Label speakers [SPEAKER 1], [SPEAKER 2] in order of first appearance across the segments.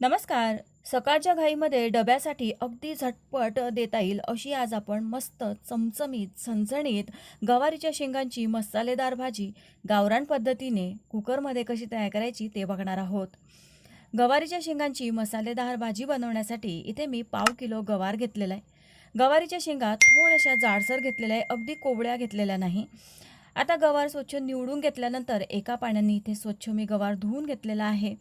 [SPEAKER 1] नमस्कार. सकाळच्या घाईमध्ये डब्यासाठी अगदी झटपट देता येईल अशी आज आपण मस्त चमचमीत झणझणीत गवारीच्या शेंगांची मसालेदार भाजी गावरान पद्धतीने कुकरमध्ये कशी तयार करायची ते बघणार आहोत. गवारीच्या शेंगांची मसालेदार भाजी बनवण्यासाठी इथे मी पाव किलो गवार घेतलेला आहे. गवारीच्या शेंगा थोड्याशा जाडसर घेतलेल्या आहे अगदी कोवळ्या घेतलेल्या नाही. आता गवार स्वच्छ निवडून घेतल्यानंतर एका पाण्याने इथे स्वच्छ मी गवार धुवून घेतलेला आहे.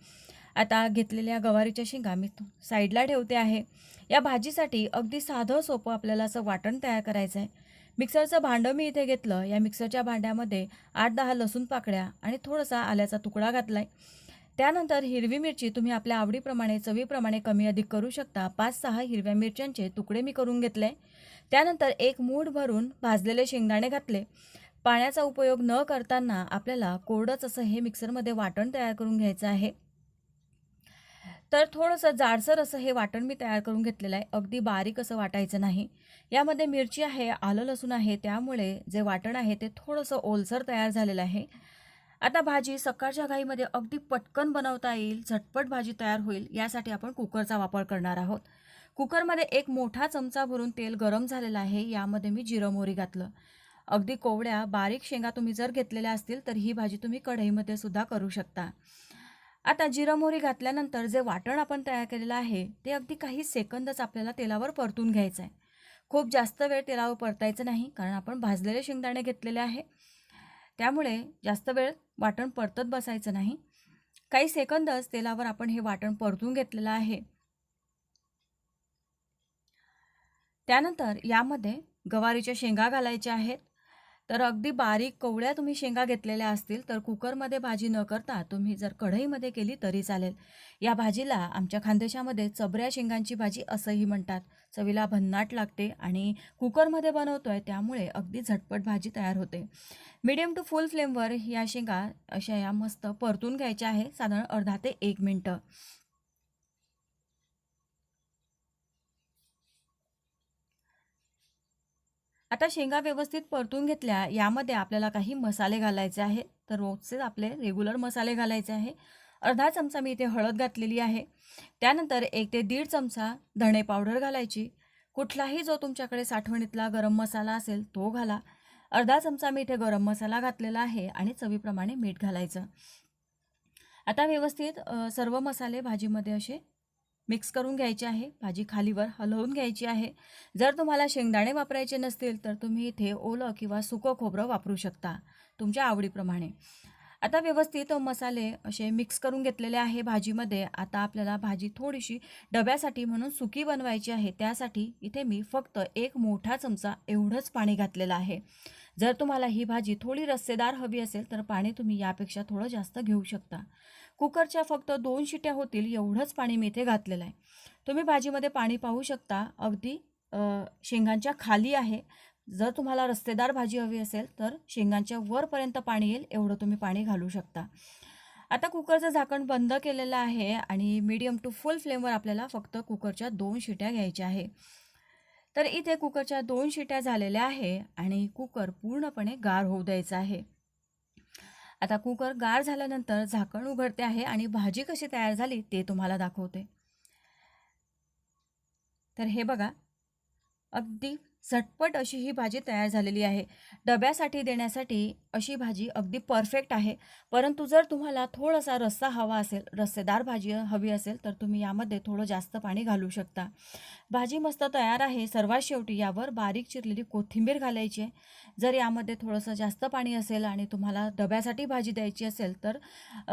[SPEAKER 1] आता घेतलेल्या गवारीच्या शेंगा मी साईडला ठेवते आहे. या भाजीसाठी अगदी साधं सोपं आपल्याला असं वाटण तयार करायचं आहे मिक्सरचं भांडं मी इथे घेतलं. या मिक्सरच्या भांड्यामध्ये आठ दहा लसूण पाकळ्या आणि थोडासा आल्याचा तुकडा घातला आहे त्यानंतर हिरवी मिरची तुम्ही आपल्या आवडीप्रमाणे चवीप्रमाणे कमी अधिक करू शकता. पाच सहा हिरव्या मिरच्यांचे तुकडे मी करून घेतले. त्यानंतर एक मूठ भरून भाजलेले शेंगदाणे घातले. पाण्याचा उपयोग न करताना आपल्याला कोरडंच असं हे मिक्सरमध्ये वाटण तयार करून घ्यायचं आहे. तर थोडंसं जाडसर असं हे वाटण मी तयार करून घेतलेलं आहे. अगदी बारीक असं वाटायचं नाही. यामध्ये मिरची आहे आलं लसूण आहे त्यामुळे जे वाटण आहे ते थोडंसं ओलसर तयार झालेलं आहे. आता भाजी सकाळच्या घाईमध्ये अगदी पटकन बनवता येईल झटपट भाजी तयार होईल यासाठी आपण कुकरचा वापर करणार आहोत. कुकरमध्ये एक मोठा चमचा भरून तेल गरम झालेलं आहे यामध्ये मी जिरं मोहरी घातलं. अगदी कोवड्या बारीक शेंगा तुम्ही जर घेतलेल्या असतील तर ही भाजी तुम्ही कढईमध्ये सुद्धा करू शकता. आता जिरं मोहरी घातल्यानंतर जे वाटण आपण तयार केलेलं आहे ते अगदी काही सेकंदच आपल्याला तेलावर परतून घ्यायचं आहे. खूप जास्त वेळ तेलावर परतायचं नाही कारण आपण भाजलेले शेंगदाणे घेतलेले आहे. त्यामुळे जास्त वेळ वाटण परतत बसायचं नाही. काही सेकंदच तेलावर आपण हे वाटण परतून घेतलेलं आहे. त्यानंतर यामध्ये गवारीच्या शेंगा घालायच्या आहेत. तर अगदी बारीक कोवळ्या तुम्ही शेंगा घेतलेल्या असतील तर कुकरमध्ये भाजी न करता तुम्ही जर कढईमध्ये केली तरी चालेल. या भाजीला आमच्या खानदेशामध्ये चबऱ्या शेंगांची भाजी असंही म्हणतात. चवीला भन्नाट लागते आणि कुकरमध्ये बनवतो आहे त्यामुळे अगदी झटपट भाजी तयार होते. मीडियम टू फुल फ्लेमवर या शेंगा अशा या मस्त परतून घ्यायच्या आहे. साधारण अर्धा ते एक मिनटं. आता शेंगा व्यवस्थित परतून घेतल्या यामध्ये आपल्याला काही मसाले घालायचे आहे तर रोजचेच आपले रेग्युलर मसाले घालायचे आहे. अर्धा चमचा मी इथे हळद घातलेली आहे. त्यानंतर एक ते दीड चमचा धणे पावडर घालायची. कुठलाही जो तुमच्याकडे साठवणीतला गरम मसाला असेल तो घाला. अर्धा चमचा मी इथे गरम मसाला घातलेला आहे आणि चवीप्रमाणे मीठ घालायचं. आता व्यवस्थित सर्व मसाले भाजीमध्ये असे मिक्स करून घ्यायची आहे. भाजी खालीवर हलवून घ्यायची आहे. जर तुम्हाला शेंगदाणे वापरायचे नसतील तर तुम्ही इथे ओलं किंवा सुकं खोबरं वापरू शकता तुमच्या आवडीप्रमाणे. आता व्यवस्थित मसाले असे मिक्स करून घेतलेले आहे भाजीमध्ये. आता आपल्याला भाजी थोडीशी डब्यासाठी म्हणून सुकी बनवायची आहे. त्यासाठी इथे मी फक्त एक मोठा चमचा एवढंच पाणी घातलेलं आहे. जर तुम्हाला ही भाजी थोडी रस्सेदार हवी असेल तर पाणी तुम्ही यापेक्षा थोडं जास्त घेऊ शकता. कुकरच्या फक्त दोन शिट्या होतील एवढंच पाणी मी इथे घातलेलं आहे. तुम्ही भाजीमध्ये पाणी पाहू शकता अगदी शेंगांच्या खाली आहे. जर तुम्हाला रस्तेदार भाजी हवी असेल तर शेंगांच्या वरपर्यंत पाणी येईल एवढं तुम्ही पाणी घालू शकता. आता कुकरचं झाकण बंद केलेलं आहे आणि मीडियम टू फुल फ्लेमवर आपल्याला फक्त कुकरच्या दोन शिट्या घ्यायच्या आहे. तर इथे कुकरच्या दोन शिट्या झालेल्या आहे आणि कुकर पूर्णपणे गार होऊ द्यायचा आहे. आता कुकर गार झाल्यानंतर झाकण उघडते आहे आणि भाजी कशी तयार झाली ते तुम्हाला दाखवते. तर हे बघा अगदी झटपट अशी ही भाजी तयार झालेली आहे. डब्यासाठी देण्यासाठी अशी भाजी अगदी परफेक्ट आहे. परंतु जर तुम्हाला थोडासा रस्सा हवा असेल रस्सेदार भाजी हवी असेल तर तुम्ही यामध्ये थोडं जास्त पाणी घालू शकता. भाजी मस्त तयार आहे. सर्वात शेवटी यावर बारीक चिरलेली कोथिंबीर घालायची आहे. जर यामध्ये थोडंसं जास्त पाणी असेल आणि तुम्हाला डब्यासाठी भाजी द्यायची असेल तर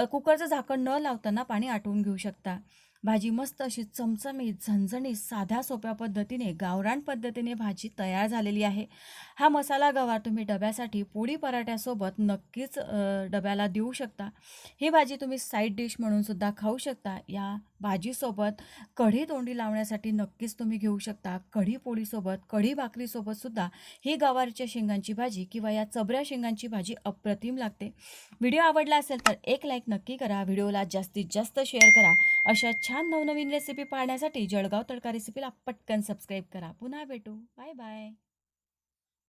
[SPEAKER 1] कुकरचं झाकण न लावताना पाणी आटवून घेऊ शकता. भाजी मस्त अशी चमचमीत झणझणीत साध्या सोप्या पद्धतीने गावरान पद्धतीने भाजी तयार झालेली आहे. हा मसाला गवार तुम्ही डब्यासाठी पोळी पराठ्यासोबत नक्कीच डब्याला देऊ शकता. ही भाजी तुम्ही साईड डिश म्हणून सुद्धा खाऊ शकता. या भाजीसोबत कढी तोंडी लावण्यासाठी नक्कीच तुम्ही घेऊ शकता. कढी पोळीसोबत कढी भाकरीसोबत सुद्धा ही गवारीच्या शेंगांची भाजी किंवा या चबऱ्या शेंगांची भाजी अप्रतिम लागते. व्हिडिओ आवडला असेल तर एक लाईक नक्की करा. व्हिडिओला जास्तीत जास्त शेअर करा. अशा छान नवनवीन रेसिपी पाहण्यासाठी जळगाव तडका रेसिपीला पटकन सबस्क्राईब करा. पुन्हा भेटू. Bye bye